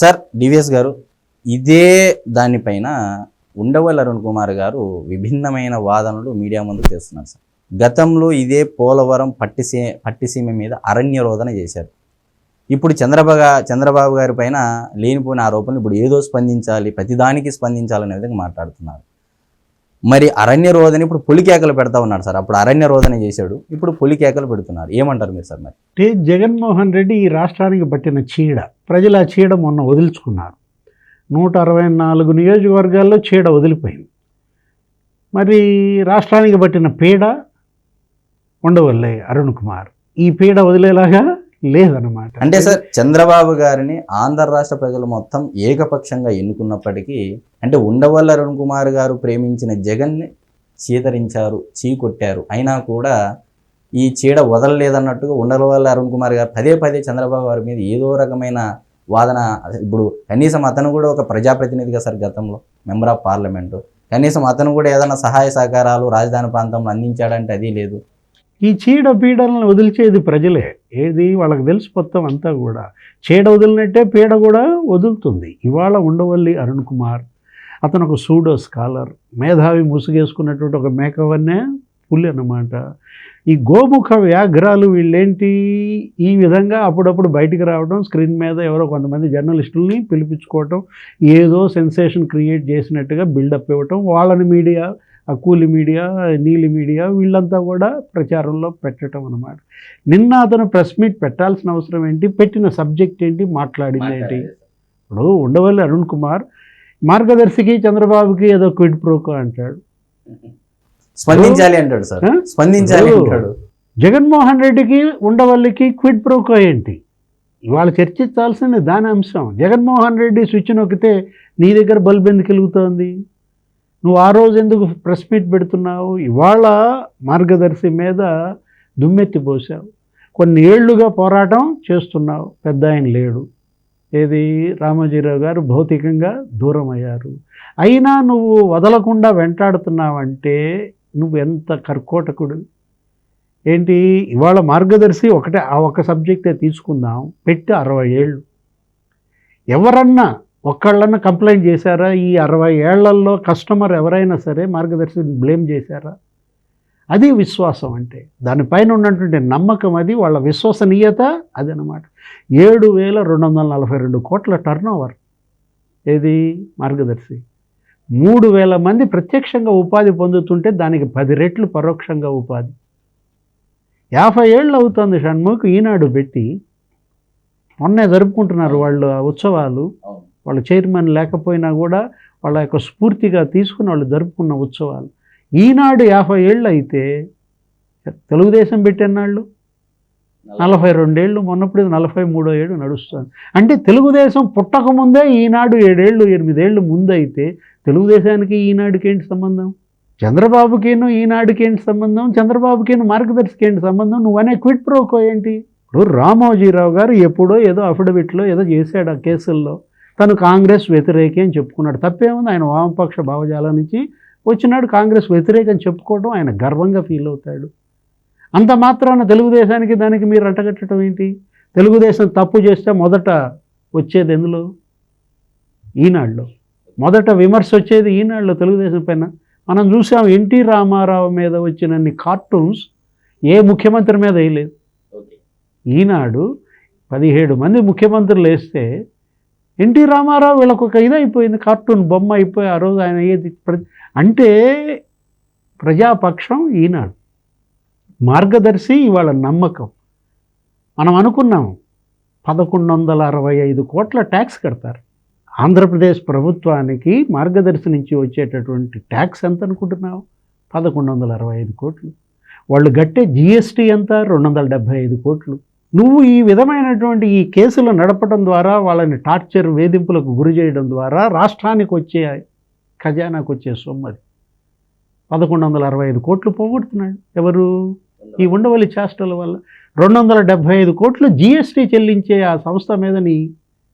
Sir DVS గారు ఇదే దానిపైన ఉండవల్లి అరుణ్ కుమార్ గారు విభిన్నమైన వాదనలు మీడియా ముందుకు తెస్తున్నారు సార్. గతంలో ఇదే పోలవరం పట్టిసీ పట్టిసీమ మీద అరణ్య రోధన చేశారు. ఇప్పుడు చంద్రబాబు చంద్రబాబు గారి పైన లేనిపోయిన ఆరోపణలు ఇప్పుడు ఏదో స్పందించాలి ప్రతిదానికి స్పందించాలనే విధంగా మాట్లాడుతున్నారు. మరి అరణ్య రోధన ఇప్పుడు పులికేకలు పెడతా ఉన్నాడు సార్. అప్పుడు అరణ్య రోధన చేశాడు. ఇప్పుడు పులికేకలు పెడుతున్నారు. ఏమంటారు మీరు సార్ మరి? అంటే జగన్మోహన్ రెడ్డి ఈ రాష్ట్రానికి పట్టిన చీడ. ప్రజలు ఆ చీడ మొన్న వదులుచుకున్నారు. నూట అరవై నాలుగు నియోజకవర్గాల్లో చీడ వదిలిపోయింది. మరి రాష్ట్రానికి పట్టిన పీడ ఉండవల్లే అరుణ్ కుమార్. ఈ పీడ వదిలేలాగా లేదనమాట అంటే సార్ చంద్రబాబు గారిని ఆంధ్ర రాష్ట్ర ప్రజలు మొత్తం ఏకపక్షంగా ఎన్నుకున్నప్పటికీ అంటే ఉండవల్ల అరుణ్ కుమార్ గారు ప్రేమించిన జగన్ని చీతరించారు చీకొట్టారు. అయినా కూడా ఈ చీడ వదలలేదన్నట్టుగా ఉండవల్ల అరుణ్ కుమార్ గారు పదే పదే చంద్రబాబు గారి మీద ఏదో రకమైన వాదన ఇప్పుడు కనీసం అతను కూడా ఒక ప్రజాప్రతినిధిగా సార్ గతంలో మెంబర్ ఆఫ్ పార్లమెంటు. కనీసం అతను కూడా ఏదైనా సహాయ సహకారాలు రాజధాని ప్రాంతంలో అందించాడంటే అది లేదు. ఈ చీడ పీడలను వదిలిచేది ప్రజలే. ఏది వాళ్ళకి తెలిసి మొత్తం అంతా కూడా. చీడ వదిలినట్టే పీడ కూడా వదులుతుంది. ఇవాళ ఉండవల్లి అరుణ్ కుమార్ అతను ఒక సూడో స్కాలర్ మేధావి ముసుగేసుకున్నటువంటి ఒక మేకవన్నే పులి అన్నమాట ఈ గోముఖ వ్యాఘ్రాలు వీళ్ళేంటి? ఈ విధంగా అప్పుడప్పుడు బయటికి రావడం స్క్రీన్ మీద ఎవరో కొంతమంది జర్నలిస్టుల్ని పిలిపించుకోవటం ఏదో సెన్సేషన్ క్రియేట్ చేసినట్టుగా బిల్డప్ ఇవ్వటం వాళ్ళని మీడియా కూలి మీడియా నీలి మీడియా వీళ్ళంతా కూడా ప్రచారంలో పెట్టడం అనమాట నిన్న అతను ప్రెస్ మీట్ పెట్టాల్సిన అవసరం ఏంటి? పెట్టిన సబ్జెక్ట్ ఏంటి? మాట్లాడింది ఏంటి? ఇప్పుడు ఉండవల్లి అరుణ్ కుమార్ మార్గదర్శికి చంద్రబాబుకి ఏదో క్విడ్ ప్రోకో అంటాడు. స్పందించాలి అంటాడు సార్? స్పందించాలి అంటాడు. జగన్మోహన్ రెడ్డికి ఉండవల్లికి క్విడ్ ప్రోకో ఏంటి? ఇవాళ చర్చించాల్సింది దాని అంశం. జగన్మోహన్ రెడ్డి స్విచ్ నొక్కితే నీ దగ్గర బల్బ్ ఎందుకు వెలుగుతోంది? నువ్వు ఆ రోజు ఎందుకు ప్రెస్ మీట్ పెడుతున్నావు? ఇవాళ మార్గదర్శి మీద దుమ్మెత్తి పోసావు కొన్ని ఏళ్ళుగా పోరాటం చేస్తున్నావు. పెద్ద ఆయన లేడు. ఏది? రామోజీరావు గారు భౌతికంగా దూరం అయ్యారు అయినా నువ్వు వదలకుండా వెంటాడుతున్నావంటే నువ్వు ఎంత కర్కోటకుడు? ఏంటి? ఇవాళ మార్గదర్శి ఒకటే ఆ ఒక సబ్జెక్టే తీసుకుందాం. పెట్టి అరవై ఏళ్ళు. ఎవరన్నా ఒక్కళ్ళన్నా కంప్లైంట్ చేశారా? ఈ అరవై ఏళ్ళలో కస్టమర్ ఎవరైనా సరే మార్గదర్శిని బ్లేమ్ చేశారా? అది విశ్వాసం అంటే. దానిపైన ఉన్నటువంటి నమ్మకం అది వాళ్ళ విశ్వసనీయత అది అనమాట ఏడు వేల రెండు వందల నలభై రెండు కోట్ల టర్న్ ఓవర్ ఏది? మార్గదర్శి. మూడు వేల మంది ప్రత్యక్షంగా ఉపాధి పొందుతుంటే దానికి పది రెట్లు పరోక్షంగా ఉపాధి. యాభై ఏళ్ళు అవుతుంది షణ్ముఖ్ ఈనాడు పెట్టి మొన్నే జరుపుకుంటున్నారు వాళ్ళు ఆ ఉత్సవాలు. వాళ్ళ చైర్మన్ లేకపోయినా కూడా వాళ్ళ యొక్క స్ఫూర్తిగా తీసుకుని వాళ్ళు జరుపుకున్న ఉత్సవాలు. ఈనాడు యాభై ఏళ్ళు అయితే తెలుగుదేశం పెట్టినాళ్ళు నలభై రెండేళ్ళు మొన్నప్పుడు నలభై మూడో ఏడు నడుస్తుంది. అంటే తెలుగుదేశం పుట్టకముందే ఈనాడు ఏడేళ్ళు ఎనిమిదేళ్ళు ముందైతే తెలుగుదేశానికి ఈనాడుకి ఏంటి సంబంధం? చంద్రబాబుకేను ఈనాడుకి ఏంటి సంబంధం? చంద్రబాబుకేను మార్గదర్శికి ఏంటి సంబంధం? నువ్వనే క్విట్ ప్రోకో ఏంటి? ఇప్పుడు రామోజీరావు గారు ఎప్పుడో ఏదో అఫిడవిట్లో ఏదో చేశాడు ఆ కేసుల్లో. తను కాంగ్రెస్ వ్యతిరేకి అని చెప్పుకున్నాడు. తప్పేముంది? ఆయన వామపక్ష భావజాలం నుంచి వచ్చినాడు కాంగ్రెస్ వ్యతిరేకం అని చెప్పుకోవడం ఆయన గర్వంగా ఫీల్ అవుతాడు. అంత మాత్రాన తెలుగుదేశానికి దానికి మీరు అంటగట్టడం ఏంటి? తెలుగుదేశం తప్పు చేస్తే మొదట వచ్చేది ఎందులో? ఈనాడులో. మొదట విమర్శ వచ్చేది ఈనాడులో తెలుగుదేశం పైన. మనం చూసాం ఎన్టీ రామారావు మీద వచ్చినన్ని కార్టూన్స్ ఏ ముఖ్యమంత్రి మీద వేయలేదు. ఈనాడు పదిహేడు మంది ముఖ్యమంత్రులు వేస్తే ఎన్టీ రామారావు వీళ్ళకు ఒక ఇదైపోయింది అయిపోయింది కార్టూన్ బొమ్మ అయిపోయి ఆ రోజు ఆయన ఏది ప్ర- అంటే ప్రజాపక్షం ఈనాడు. మార్గదర్శి ఇవాళ నమ్మకం. మనం అనుకున్నాం పదకొండు వందల అరవై ఐదు కోట్ల ట్యాక్స్ కడతారు. ఆంధ్రప్రదేశ్ ప్రభుత్వానికి మార్గదర్శి నుంచి వచ్చేటటువంటి ట్యాక్స్ ఎంత అనుకుంటున్నావు? పదకొండు వందల అరవై ఐదు కోట్లు. వాళ్ళు గట్టే జిఎస్టీ ఎంత? రెండు వందల డెబ్భై ఐదు కోట్లు. నువ్వు ఈ విధమైనటువంటి ఈ కేసులు నడపడం ద్వారా వాళ్ళని టార్చర్ వేధింపులకు గురి చేయడం ద్వారా రాష్ట్రానికి వచ్చే ఖజానాకు వచ్చే సొమ్ము అది. పదకొండు వందల అరవై ఐదు కోట్లు పోగొడుతున్నాడు. ఎవరు? ఈ ఉండవల్లి చేష్టల వల్ల. రెండు వందల డెబ్భై ఐదు కోట్లు జిఎస్టీ చెల్లించే ఆ సంస్థ మీద నీ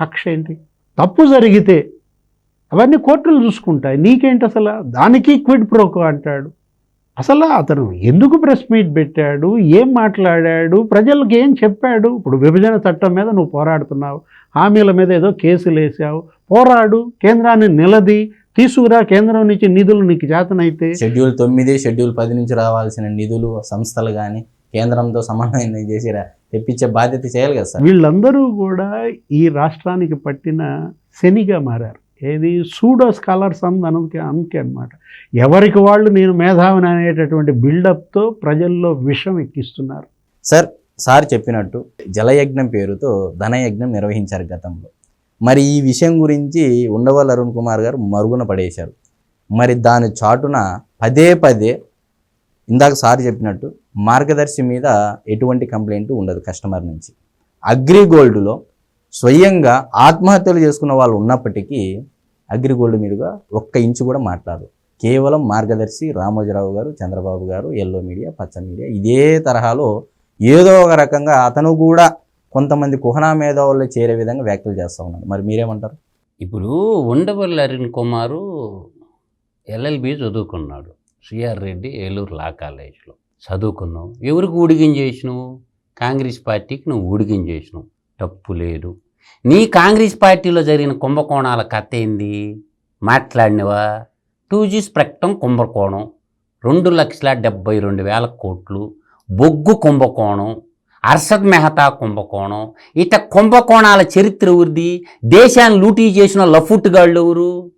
కక్ష ఏంటి? తప్పు జరిగితే అవన్నీ కోర్టులు చూసుకుంటాయి. నీకేంటి అసలు? దానికి క్విడ్ ప్రోకో అంటాడు. అసలు అతను ఎందుకు ప్రెస్ మీట్ పెట్టాడు? ఏం మాట్లాడాడు? ప్రజలకు ఏం చెప్పాడు? ఇప్పుడు విభజన చట్టం మీద నువ్వు పోరాడుతున్నావు. హామీల మీద ఏదో కేసులు వేసావు పోరాడు. కేంద్రాన్ని నిలది. తీసుకురా కేంద్రం నుంచి నిధులు నీకు చేతనైతే. షెడ్యూల్ తొమ్మిది షెడ్యూల్ పది నుంచి రావాల్సిన నిధులు సంస్థలు కానీ కేంద్రంతో సమన్వయం చేసి రా- తెప్పించే బాధ్యత చేయాలి కదా సార్. వీళ్ళందరూ కూడా ఈ రాష్ట్రానికి పట్టిన శనిగా మారారు. ఏది? సూడో స్కాలర్స్ అంద అనుకే అందుకే అనమాట ఎవరికి వాళ్ళు నేను మేధావిని అనేటటువంటి బిల్డప్తో ప్రజల్లో విషం ఎక్కిస్తున్నారు. సార్ సార్ చెప్పినట్టు జలయజ్ఞం పేరుతో ధనయజ్ఞం నిర్వహించారు గతంలో. మరి ఈ విషయం గురించి ఉండవల్ అరుణ్ కుమార్ గారు మరుగున పడేశారు. మరి దాని చాటున పదే పదే ఇందాక సార్ చెప్పినట్టు మార్గదర్శి మీద ఎటువంటి కంప్లైంట్ ఉండదు కస్టమర్ నుంచి. అగ్రిగోల్డ్లో స్వయంగా ఆత్మహత్యలు చేసుకున్న వాళ్ళు ఉన్నప్పటికీ అగ్రిగోల్డ్ మీదుగా ఒక్క ఇంచు కూడా మాట్లాడరు కేవలం మార్గదర్శి రామోజీరావు గారు చంద్రబాబు గారు ఎల్లో మీడియా పచ్చ మీడియా ఇదే తరహాలో ఏదో ఒక రకంగా అతను కూడా కొంతమంది కుహనా మేధావుల్లో చేరే విధంగా వ్యాఖ్యలు చేస్తూ ఉన్నాడు. మరి మీరేమంటారు? ఇప్పుడు ఉండవల్లి అరుణ్ కుమారు ఎల్ఎల్బి చదువుకున్నాడు. సిఆర్ రెడ్డి ఏలూరు లా కాలేజ్లో చదువుకున్నావు. ఎవరికి ఊడిగం చేసినావు కాంగ్రెస్ పార్టీకి నువ్వు ఊడిగం చేసినావు తప్పు లేదు. నీ కాంగ్రెస్ పార్టీలో జరిగిన కుంభకోణాల కథ ఏంది? మాట్లాడినవా? టూ జీ స్ప్రెక్టం కుంభకోణం. రెండు లక్షల డెబ్బై రెండు వేల కోట్లు. బొగ్గు కుంభకోణం. అర్షద్ మెహతా కుంభకోణం. ఇట కుంభకోణాల చరిత్ర ఊరిది దేశాన్ని లూటీ చేసిన లఫుట్గాళ్ళు ఎవరు?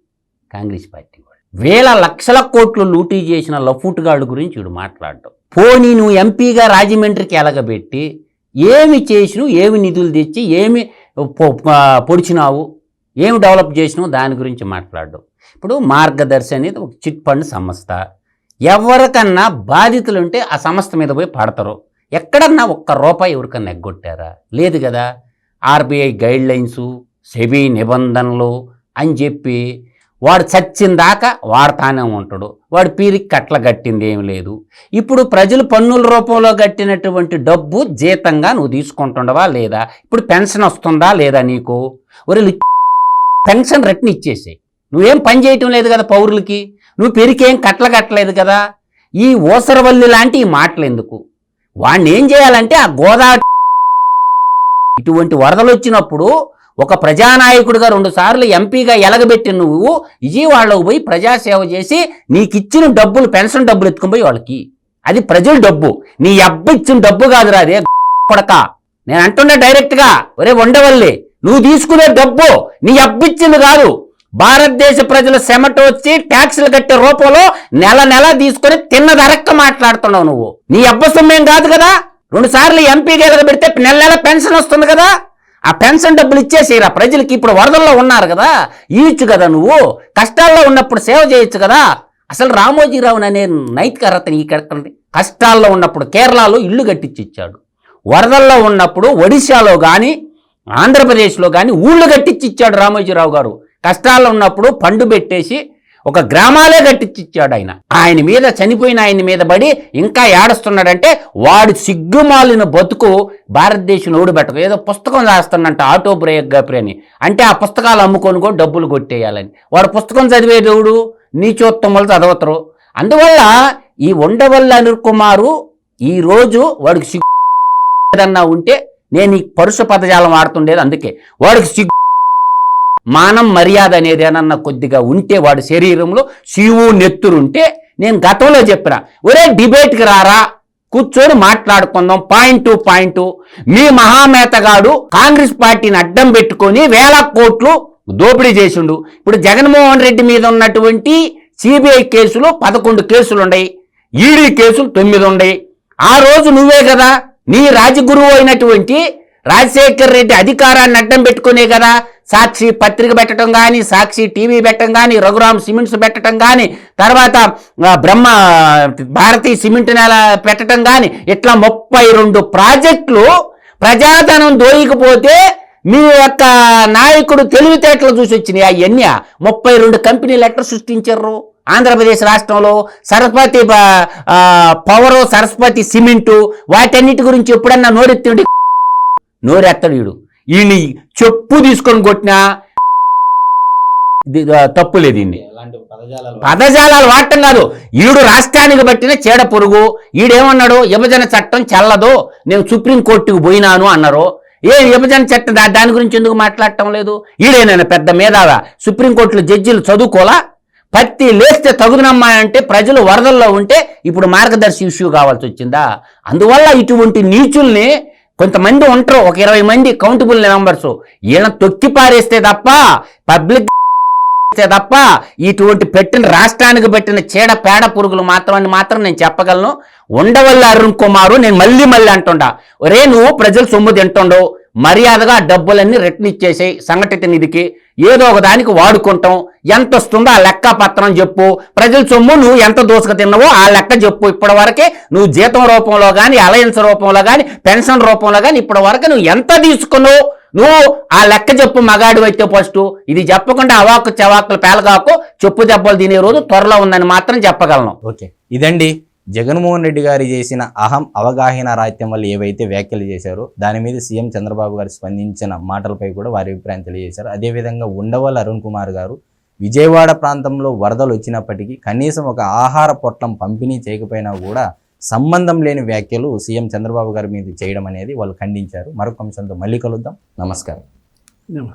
కాంగ్రెస్ పార్టీ వాళ్ళు. వేల లక్షల కోట్లు లూటీ చేసిన లఫుట్గాళ్ళు గురించి వీడు మాట్లాడటం పోనీ నువ్వు ఎంపీగా రాజమండ్రికి ఎలగబెట్టి ఏమి చేసినావు? ఏమి నిధులు తెచ్చి? ఏమి పొడిచినావు ఏమి డెవలప్ చేసినావు దాని గురించి మాట్లాడడం. ఇప్పుడు మార్గదర్శి అనేది ఒక చిట్ ఫండ్ సంస్థ. ఎవరికన్నా బాధితులు ఉంటే ఆ సంస్థ మీద పోయి పడతారు. ఎక్కడన్నా ఒక్క రూపాయి ఎవరికన్నా ఎగ్గొట్టారా? లేదు కదా. ఆర్బీఐ గైడ్ లైన్సు సెబీ నిబంధనలు అని చెప్పి వాడు చచ్చిన దాకా వాడతానే ఉంటాడు. వాడు పీరికి కట్ల కట్టింది ఏమి లేదు. ఇప్పుడు ప్రజలు పన్నుల రూపంలో కట్టినటువంటి డబ్బు జీతంగా నువ్వు తీసుకుంటుండవా లేదా? ఇప్పుడు పెన్షన్ వస్తుందా లేదా నీకు? ఒరే పెన్షన్ రిటర్న్ ఇచ్చేసేయి. నువ్వేం పని చేయటం లేదు కదా పౌరులకి? నువ్వు పెరికేం కట్ల కట్టలేదు కదా? ఈ ఓసరవల్లి లాంటి ఈ మాటలు ఎందుకు వాడిని ఏం చేయాలంటే ఆ గోదావరి ఇటువంటి వరదలు వచ్చినప్పుడు ఒక ప్రజానాయకుడిగా రెండు సార్లు ఎంపీగా ఎలగబెట్టి నువ్వు విజయవాడలోకి పోయి ప్రజాసేవ చేసి నీకు ఇచ్చిన డబ్బులు పెన్షన్ డబ్బులు ఎత్తుకుని పోయి వాళ్ళకి. అది ప్రజల డబ్బు. నీ అబ్బ ఇచ్చిన డబ్బు కాదురా అదే కొడక. నేను అంటున్నా డైరెక్ట్గా ఒరే ఉండవల్లి నువ్వు తీసుకునే డబ్బు నీ అబ్బిచ్చింది కాదు. భారతదేశ ప్రజల చెమట వచ్చి ట్యాక్సులు కట్టే రూపంలో నెల నెల తీసుకొని తిన్న ధరక్క మాట్లాడుతున్నావు నువ్వు. నీ అబ్బ సొమ్మేం కాదు కదా? రెండు సార్లు ఎంపీ గెలగబెడితే నెల నెల పెన్షన్ వస్తుంది కదా? ఆ పెన్షన్ డబ్బులు ఇచ్చేసేయరా ప్రజలకి. ఇప్పుడు వరదల్లో ఉన్నారు కదా ఇవ్వచ్చు కదా నువ్వు. కష్టాల్లో ఉన్నప్పుడు సేవ చేయొచ్చు కదా. అసలు రామోజీరావు అనే నైతిక అర్హత నీకెక్కడండి కష్టాల్లో ఉన్నప్పుడు కేరళలో ఇల్లు కట్టించి ఇచ్చాడు వరదల్లో ఉన్నప్పుడు ఒడిశాలో కానీ ఆంధ్రప్రదేశ్లో కానీ ఊళ్ళు కట్టించి ఇచ్చాడు రామోజీరావు గారు. కష్టాల్లో ఉన్నప్పుడు పండు పెట్టేసి ఒక గ్రామాలే కట్టించిచ్చాడు ఆయన. ఆయన మీద చనిపోయిన ఆయన మీద పడి ఇంకా ఏడుస్తున్నాడంటే వాడు సిగ్గుమాలిన బతుకు భారతదేశం ఓడిపెట్టదు. ఏదో పుస్తకం రాస్తానంట ఆటో బయోగ్రఫీ అని. అంటే ఆ పుస్తకాలు అమ్ముకొని కూడా డబ్బులు కొట్టేయాలని. వాడు పుస్తకం చదివే దేవుడు నీచోత్తములు చదవతరు. అందువల్ల ఈ ఉండవల్ల అనుకుమారు కుమారు ఈ రోజు వాడికి సిగ్గు ఏదన్నా ఉంటే నేను ఈ పరుష పదజాలం వాడుతుండేది అందుకే. వాడికి సిగ్గు మానం మర్యాద అనేది ఏనన్నా కొద్దిగా ఉంటే వాడు శరీరంలో శివు నెత్తురుంటే నేను గతంలో చెప్పిన ఒరే డిబేట్కి రారా కూర్చొని మాట్లాడుకుందాం పాయింట్ పాయింట్. మీ మహామేతగాడు కాంగ్రెస్ పార్టీని అడ్డం పెట్టుకొని వేల కోట్లు దోపిడీ చేసిండు. ఇప్పుడు జగన్మోహన్ రెడ్డి మీద ఉన్నటువంటి సిబిఐ కేసులు పదకొండు కేసులు ఉన్నాయి ఈడీ కేసులు తొమ్మిది ఉన్నాయి ఆ రోజు నువ్వే కదా నీ రాజగురువు అయినటువంటి రాజశేఖర్ రెడ్డి అధికారాన్ని అడ్డం పెట్టుకునే కదా సాక్షి పత్రిక పెట్టడం కానీ సాక్షి టీవీ పెట్టడం కానీ రఘురామ్ సిమెంట్స్ పెట్టడం కానీ తర్వాత బ్రహ్మ భారతీ సిమెంట్ నెల పెట్టడం కానీ ఇట్లా ముప్పై రెండు ప్రాజెక్టులు ప్రజాధనం దోయకపోతే మీ యొక్క నాయకుడు తెలివితేటలు చూసి వచ్చినాయి అవన్నీ ముప్పై రెండు కంపెనీలు ఎట్లా సృష్టించారు ఆంధ్రప్రదేశ్ రాష్ట్రంలో. సరస్వతి పవరు సరస్వతి సిమెంటు వాటన్నిటి గురించి ఎప్పుడన్నా నోరెత్తుండి నోరెత్తడు వీడు ఈయన్ని చెప్పు తీసుకొని కొట్టినా తప్పు లేదు ఎలాంటి పదజాలాలు వాడటం కాదు. ఈడు రాష్ట్రానికి బట్టిన చీడ పురుగు ఈడేమన్నాడు విభజన చట్టం చెల్లదు నేను సుప్రీంకోర్టుకు పోయినాను అన్నారు. ఏ విభజన చట్టం దాని గురించి ఎందుకు మాట్లాడటం లేదు? ఈడేనైనా పెద్ద మేధావా? సుప్రీంకోర్టులో జడ్జిలు చదువుకోలా పత్తి లేస్తే తగుదనమ్మా అంటే ప్రజలు వరదల్లో ఉంటే ఇప్పుడు మార్గదర్శి ఇష్యూ కావాల్సి వచ్చిందా? అందువల్ల ఇటువంటి నీచుల్ని కొంతమంది ఉంటారు ఒక ఇరవై మంది కౌంటబుల్ మెంబర్స్ ఈయన తొక్కి పారేస్తే తప్ప పబ్లిక్ తప్ప ఇటువంటి పెట్టిన రాష్ట్రానికి పెట్టిన చీడ పేడ పురుగులు మాత్రం అని మాత్రం నేను చెప్పగలను. ఉండవల్లి అరుణ్ కుమారు నేను మళ్ళీ మళ్ళీ అంటుండా ఒరే నువ్వు ప్రజలు సొమ్ము తింటుండవు మర్యాదగా డబ్బులన్నీ రిటర్న్ ఇచ్చేసాయి సంఘటిత నిధికి. ఏదో ఒక దానికి వాడుకుంటాం. ఎంత వస్తుందో ఆ లెక్క పత్రం చెప్పు. ప్రజల సొమ్ము నువ్వు ఎంత దోసుకు తిన్నావో ఆ లెక్క చెప్పు. ఇప్పటి వరకే నువ్వు జీతం రూపంలో కానీ అలయన్స్ రూపంలో కానీ పెన్షన్ రూపంలో కానీ ఇప్పటి వరకు నువ్వు ఎంత తీసుకున్నావు? నువ్వు ఆ లెక్క చెప్పు మగాడు అయితే ఫస్ట్. ఇది చెప్పకుండా అవాకు చవాకులు పేలగాకు చెప్పు దెబ్బలు తినే రోజు త్వరలో ఉందని మాత్రం చెప్పగలను. ఓకే. ఇదండి జగన్మోహన్ రెడ్డి గారు చేసిన అహం అవగాహన రాహిత్యం వల్ల ఏవైతే వ్యాఖ్యలు చేశారో దాని మీద సీఎం చంద్రబాబు గారు స్పందించిన మాటలపై కూడా వారి అభిప్రాయం తెలియజేశారు. అదేవిధంగా ఉండవల్లి అరుణ్ కుమార్ గారు విజయవాడ ప్రాంతంలో వరదలు వచ్చినప్పటికీ కనీసం ఒక ఆహార పొట్లం పంపిణీ చేయకపోయినా కూడా సంబంధం లేని వ్యాఖ్యలు సీఎం చంద్రబాబు గారి మీద చేయడం అనేది వాళ్ళు ఖండించారు. మరొక అంశంతో మళ్ళీ కలుద్దాం. నమస్కారం. నమస్తే.